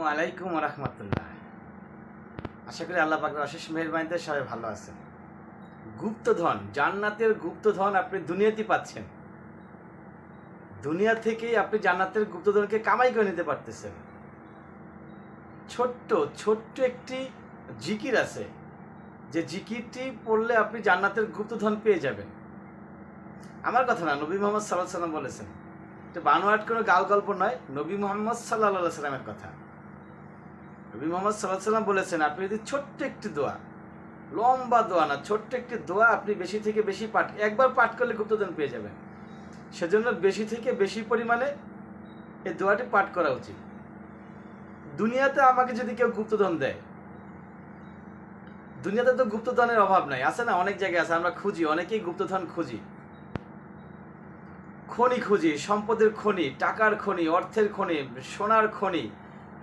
আসসালামু আলাইকুম রহমতুল্লাহ। আশা করি আল্লাহ পাকের অশেষ মেহরবানিতে সবাই ভালো আছেন। গুপ্তধন, জান্নাতের গুপ্তধন আপনি দুনিয়াতেই পাচ্ছেন। দুনিয়া থেকেই আপনি জান্নাতের গুপ্তধনকে কামাই করে নিতে পারতেছেন। ছোট্ট ছোট্ট একটি জিকির আছে। যে জিকিরটি পড়লে আপনি জান্নাতের গুপ্তধন পেয়ে যাবেন। আমার কথা না, নবী মোহাম্মদ সাল্লাহ সাল্লাম বলেছেন এটা বানোয়াট কোনো গাল গল্প নয়, নবী মোহাম্মদ সাল্লাহ সাল্লামের কথা। নবী মোহাম্মদ সাল্লাহ সাল্লাম বলেছেন, আপনি যদি ছোট্ট একটি দোয়া, লম্বা দোয়া না, ছোট্ট একটি দোয়া আপনি বেশি থেকে বেশি পাঠ, একবার পাঠ করলে গুপ্তধন পেয়ে যাবেন। সেজন্য বেশি থেকে বেশি পরিমাণে এই দোয়াটি পাঠ করা উচিত। দুনিয়াতে আমাকে যদি কেউ গুপ্তধন দেয়, দুনিয়াতে তো গুপ্তধনের অভাব নাই, আছে না? অনেক জায়গায় আছে, আমরা খুঁজি, অনেকেই গুপ্তধন খুঁজি। খনি খুঁজি, সম্পদের খনি, টাকার খনি, অর্থের খনি, সোনার খনি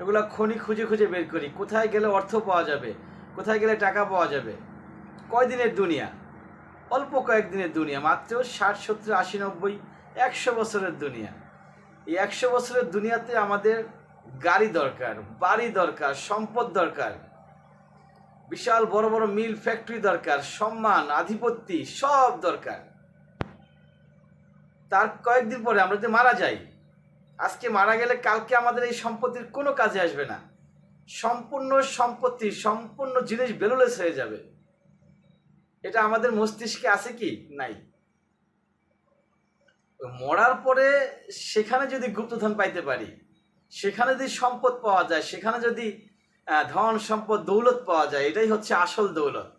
এগুলো খনি খুঁজে খুঁজে বের করি। কোথায় গেলে অর্থ পাওয়া যাবে? কোথায় গেলে টাকা পাওয়া যাবে? কয়দিনের দুনিয়া? অল্প কয়েকদিনের দুনিয়া, মাত্র ষাট, সত্তর, আশি, নব্বই, একশো বছরের দুনিয়া। এই একশো বছরের দুনিয়াতে আমাদের গাড়ি দরকার, বাড়ি দরকার, সম্পদ দরকার, বিশাল বড় বড় মিল, ফ্যাক্টরি দরকার, সম্মান, আধিপত্যি সব দরকার। তার কয়েকদিন পরে আমরা যদি মারা যাই আজকে মারা গেলে কালকে আমাদের এই সম্পত্তির কোনো কাজে আসবে না। সম্পূর্ণ সম্পত্তি, সম্পূর্ণ জিনিস বেলুলেস হয়ে যাবে। এটা আমাদের মস্তিষ্কে আছে কি? নাই। মরার পরে সেখানে যদি গুপ্তধন পাইতে পারি, সেখানে যদি সম্পদ পাওয়া যায়, সেখানে যদি ধন, সম্পদ, দৌলত পাওয়া যায়, এটাই হচ্ছে আসল দৌলত।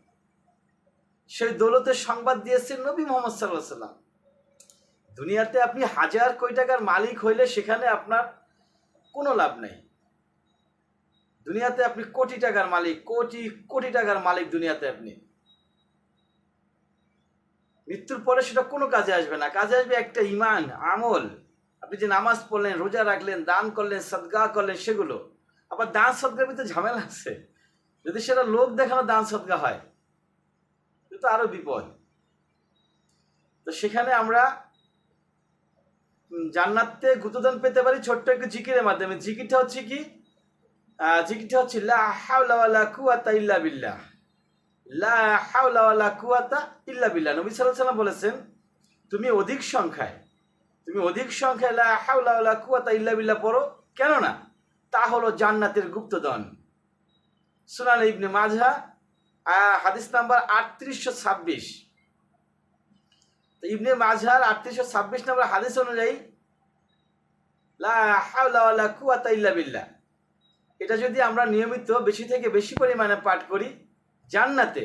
সেই দৌলতের সংবাদ দিয়েছেন নবী মোহাম্মদ সাল্লাহ সাল্লাম দুনিয়াতে আপনি হাজার কোটি টাকার মালিক হইলে সেখানে আপনার কোনো লাভ নেই। দুনিয়াতে আপনি কোটি টাকার মালিক, কোটি কোটি টাকার মালিক দুনিয়াতে আপনি। মৃত্যুর পরে সেটা কোনো কাজে আসবে না। কাজে আসবে একটা ইমান, আমল। আপনি যে নামাজ পড়লেন, রোজা রাখলেন, দান করলেন সদগা করলেন, সেগুলো। আবার দান সদগার ভিতরে ঝামেলা আছে। যদি সেটা লোক দেখানো দান সদগা হয় তো আরও বিপদ। তো সেখানে আমরা জান্নাতে গুতদান পেতে পারি ছোট্ট একটু জিকিরের মাধ্যমে। জিকিরটা হচ্ছে কি? জিকিরটা হচ্ছে লা হাওলা ওয়ালা কুওয়াতা ইল্লা বিল্লাহ। লা হাওলা ওয়ালা কুওয়াতা ইল্লা বিল্লাহ। নবী সাল্লাল্লাহু আলাইহি বলেছেন তুমি অধিক সংখ্যায় তুমি অধিক সংখ্যায় লা হাওলা ওয়ালা কুওয়াতা ইল্লা বিল্লাহ পড়ো। কেন না তা হলো জান্নাতের গুপ্তধন। সুনান ইবনে মাঝা আহ, হাদিস নাম্বার আটত্রিশশো ছাব্বিশ। তো ইবনে মাঝহার আটত্রিশশো ছাব্বিশ নম্বর হাদিস অনুযায়ী বিল্লাহ। এটা যদি আমরা নিয়মিত বেশি থেকে বেশি পরিমাণে পাঠ করি, জান্নাতে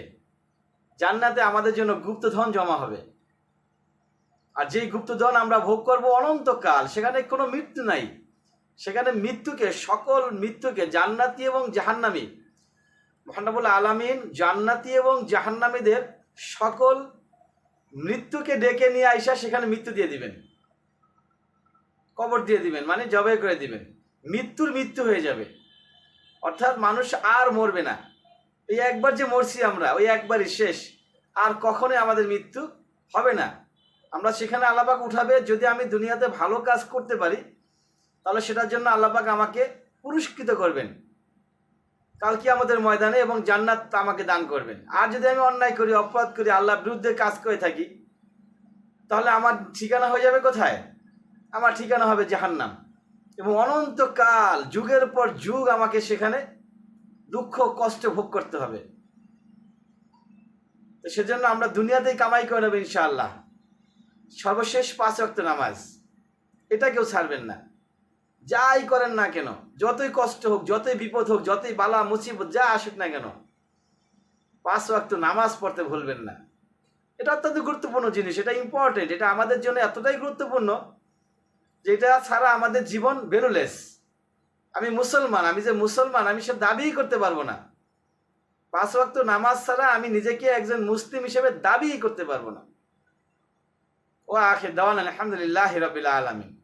জান্নাতে আমাদের জন্য গুপ্তধন জমা হবে। আর যেই গুপ্তধন আমরা ভোগ করব অনন্তকাল, সেখানে কোনো মৃত্যু নাই। সেখানে মৃত্যুকে, সকল মৃত্যুকে জান্নাতি এবং জাহান্নামী মহানবুল আলামিন জান্নাতি এবং জাহান্নামীদের সকল মৃত্যুকে ডেকে নিয়ে আইসা সেখানে মৃত্যু দিয়ে দিবেন। কবর দিয়ে দিবেন মানে জবাই করে দিবেন। মৃত্যুর মৃত্যু হয়ে যাবে। অর্থাৎ মানুষ আর মরবে না। এই একবার যে মরছি আমরা, ওই একবারই শেষ। আর কখনোই আমাদের মৃত্যু হবে না। আমরা সেখানে আল্লাপাক উঠাবে, যদি আমি দুনিয়াতে ভালো কাজ করতে পারি, তাহলে সেটার জন্য আল্লাপাক আমাকে পুরস্কৃত করবেন। কালকে আমাদের ময়দানে এবং জান্নাত আমাকে দান করবেন। আর যদি আমি অন্যায় করি, অপরাধ করি, আল্লাহর বিরুদ্ধে কাজ করে থাকি, তাহলে আমার ঠিকানা হয়ে যাবে কোথায়? আমার ঠিকানা হবে জাহান্নাম। এবং অনন্তকাল, যুগের পর যুগ আমাকে সেখানে দুঃখ, কষ্ট ভোগ করতে হবে। তো সেজন্য আমরা দুনিয়াতেই কামাই করে নেব ইনশাআল্লাহ। সর্বশেষ পাঁচ রক্ত নামাজ। এটা কেউ ছাড়বেন না। যাই করেন না কেন, যতই কষ্ট হোক, যতই বিপদ হোক, যতই বালা, মুসিবত, যা আসুক না কেন, পাঁচ ওয়াক্ত নামাজ পড়তে ভুলবেন না। এটা অত্যন্ত গুরুত্বপূর্ণ জিনিস, এটা ইম্পর্টেন্ট এটা আমাদের জন্য এতটাই গুরুত্বপূর্ণ যেটা ছাড়া আমাদের জীবন বেরোলেস আমি মুসলমান, আমি যে মুসলমান, আমি সে দাবিই করতে পারব না। পাঁচ ওয়াক্ত নামাজ ছাড়া আমি নিজেকে একজন মুসলিম হিসেবে দাবিই করতে পারব না। ও আখে দেওয়ান আলহামদুলিল্লাহ রবিল আলমিন।